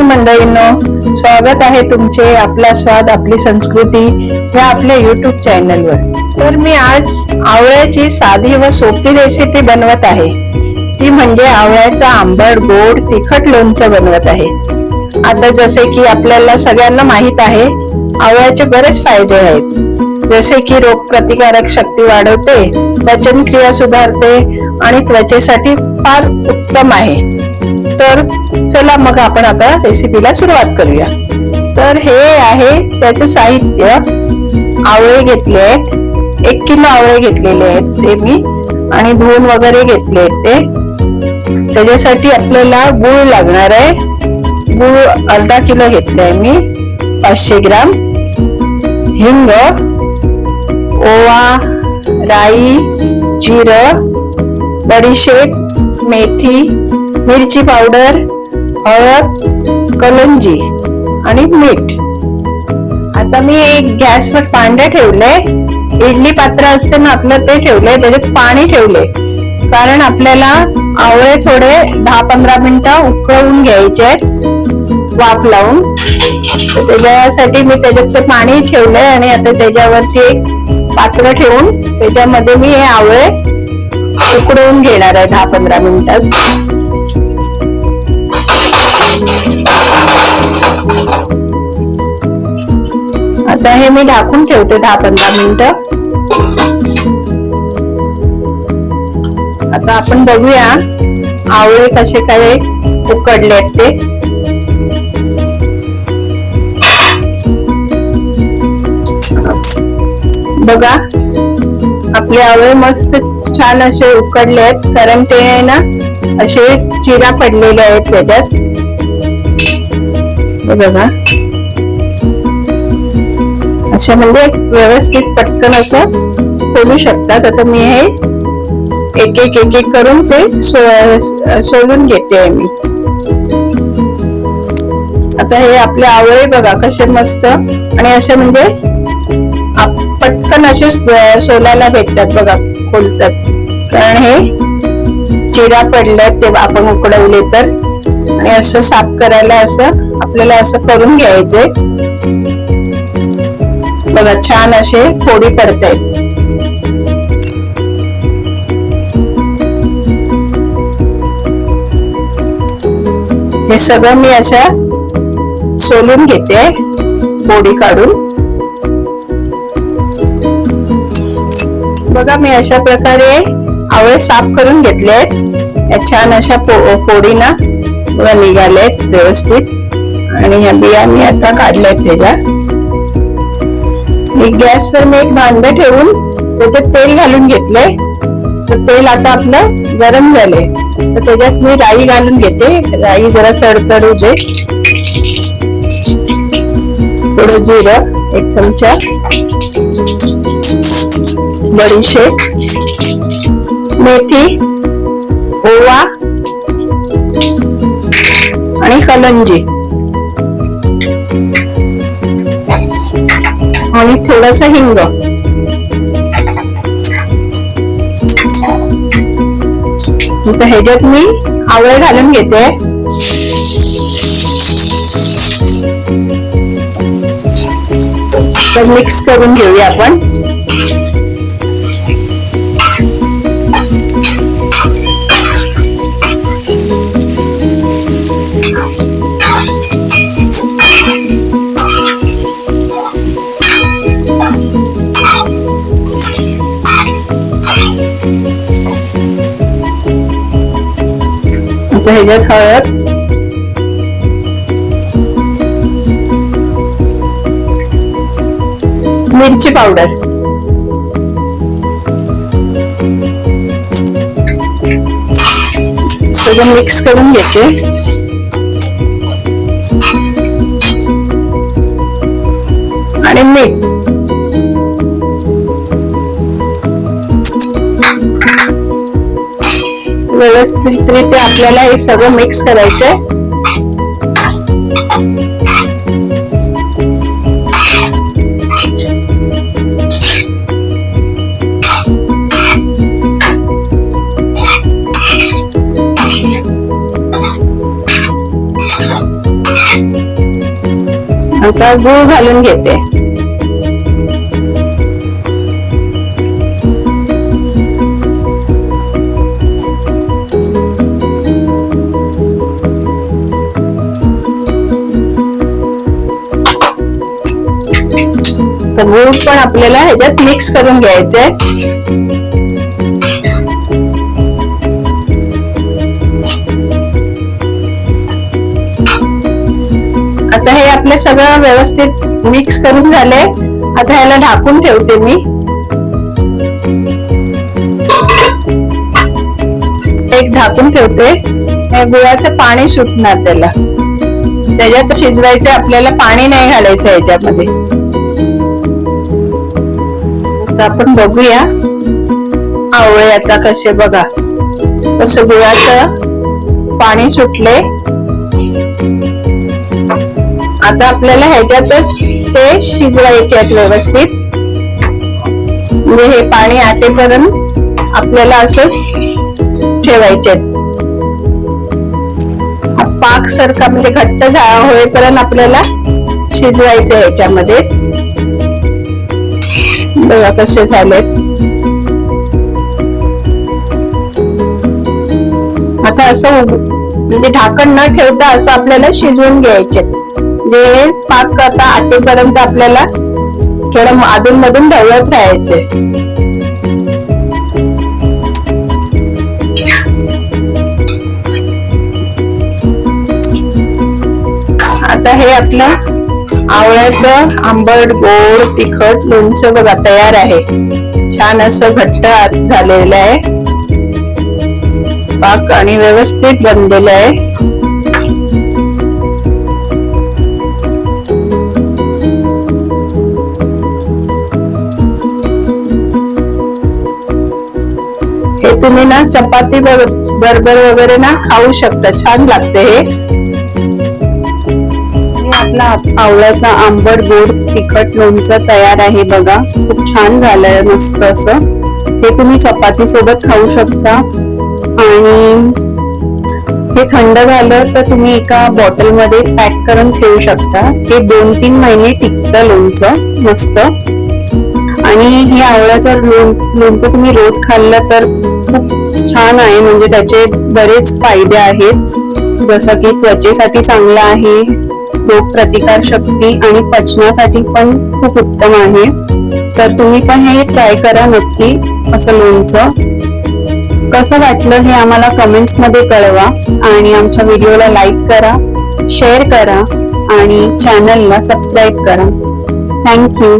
नमस्कार मंडळींनो. स्वागत आहे तुमचे आपला स्वाद आपली संस्कृती या आपल्या युट्यूब चॅनलवर तर मी आज आवळ्याची साधी व सोपी रेसिपी बनवत आहे. ती म्हणजे आवळ्याचा आंबट गोड तिखट लोणचं बनवत आहे. आता जसे की आपल्याला सगळ्यांना माहीत आहे आवळ्याचे बरेच फायदे आहेत. जसे की रोगप्रतिकारक शक्ती वाढवते पचनक्रिया सुधारते आणि त्वचेसाठी फार उत्तम आहे. तर चला मग आपण आता रेसिपीला सुरुवात करूया. तर हे आहे त्याचे साहित्य. आवळे घेतले आहेत. एक किलो आवळे घेतलेले आहेत ते मी. आणि धुवून वगैरे घेतले आहेत ते. त्याच्यासाठी आपल्याला गुळ लागणार आहे. गुळ अर्धा किलो घेतले आहे मी. पाचशे ग्राम. हिंग ओवा राई जिरं बडीशेप मेथी मिरची पावडर हळद कलंजी आणि मीठ. आता मी एक गॅसवर पांढरे ठेवले इडली पात्र असते ना आपलं ते ठेवलंय त्याच्यात पाणी ठेवले कारण आपल्याला आवळे थोडे दहा पंधरा मिनिटं उकळून घ्यायचे आहेत वाफ लावून. त्याच्यासाठी मी त्याच्यात ते पाणी ठेवलंय आणि आता त्याच्यावरती एक पात्र ठेवून त्याच्यामध्ये मी हे आवळे उकडवून घेणार आहे दहा पंधरा मिनिटात आता हे मी ढाकून ठेवते दहा पंधरा मिनिट. आता आपण बघूया आवळे कसे काय उकडले आहेत ते. बघा आपले आवळे मस्त छान असे उकडले आहेत. कारण ते आहे ना असे चिरा पडलेले आहेत त्याच्यात. बघा. अशा म्हणजे व्यवस्थित पटकन असं खोलू शकतात. आता मी हे एक एक एक एक करून ते सो- सोलून घेते आहे मी. आता हे आपले आवळे बघा कसे मस्त आणि असे म्हणजे पटकन असे सोलायला भेटतात बघा खोलतात. कारण हे चिरा पडल्यात तेव्हा आपण उकडवले तर. आणि असं साफ करायला असं आपल्याला असं करून घ्यायचे बघा छान असे फोडी पडतायत. हे सगळं मी अशा सोलून घेते फोडी काढून. बघा मी अशा प्रकारे आवळे साफ करून घेतले या छान अशा पो- फोडीना बघा निघालेत व्यवस्थित. आणि ह्या बिया मी आता काढल्यात त्याच्या. एक गॅसवर मी एक भांड ठेवून त्याच्यात तेल घालून घेतले तर तेल आता आपलं गरम झाले तर त्याच्यात मी राई घालून घेते. राई जरा तडतडू दे. थोडं जिरं एक चमचा. बडीशेप मेथी ओवा आणि कलंजी आणि थोडस हिंग. ह्याच्यात मी आवळे घालून घेते. तर मिक्स करून घेऊया आपण. आता हळद मिरची पावडर. सगळं मिक्स करून घेते. आणि मीठ. व्यवस्थितरित्या आपल्याला हे सगळं मिक्स करायचंय. आता गूळ घालून घेते. पण आपल्याला ह्याच्यात मिक्स करून घ्यायचं आहे आता हे आपले सगळं व्यवस्थित मिक्स करून झाले आता ह्याला ढाकून ठेवते मी. एक ढाकून ठेवते. गुळाचं पाणी सुटणार त्याला. त्याच्यात शिजवायचं आपल्याला पाणी नाही घालायचं याच्यामध्ये आता आपण बघूया आवळे आता कसे बघा. कसं गुळाचं पाणी सुटले. आता आपल्याला ह्याच्यातच ते शिजवायचे आहेत व्यवस्थित. म्हणजे हे पाणी आटेपर्यंत आपल्याला असं ठेवायचे पाक सारखा म्हणजे घट्ट झा होईपर्यंत आपल्याला शिजवायचं ह्याच्यामध्येच. बघा कसे झालेत. आता असं म्हणजे ढाकण न ठेवता असं आपल्याला शिजवून घ्यायचे. जे पाक आता आटेपर्यंत आपल्याला थोडं अधून मधून ढवळत राहायचे. आता हे आपलं आवळ्याचं आंबट गोड तिखट लोणचं बघा तयार आहे. छान असं घट्ट आत झालेलं आहे. पाक आणि व्यवस्थित बनलेलं आहे. हे तुम्ही ना चपाती बरोबर वगैरे ना खाऊ शकता. छान लागते हे. आपला आवळ्याचा आंबट गोड तिखट लोणचं तयार आहे बघा. खूप छान झालंय मस्त असं. हे तुम्ही चपाती सोबत खाऊ शकता. आणि हे थंड झालं तर तुम्ही एका बॉटलमध्ये पॅक करून ठेवू शकता. हे दोन तीन महिने टिकतं लोणचं मस्त. आणि हे आवळ्याचं लोण लोणचं तुम्ही रोज खाल्लं तर खूप छान आहे. म्हणजे त्याचे बरेच फायदे आहेत. जसं की त्वचेसाठी चांगलं आहे. रोग प्रतिकार शक्ती आणि पचनासाठी पण खूप उत्तम आहे. तर तुम्ही पण हे ट्राय करा नक्की असं लोणचं कसं वाटलं हे आम्हाला कमेंट्समध्ये कळवा आणि आमच्या व्हिडिओला लाईक करा शेअर करा आणि चॅनलला सबस्क्राईब करा. थँक्यू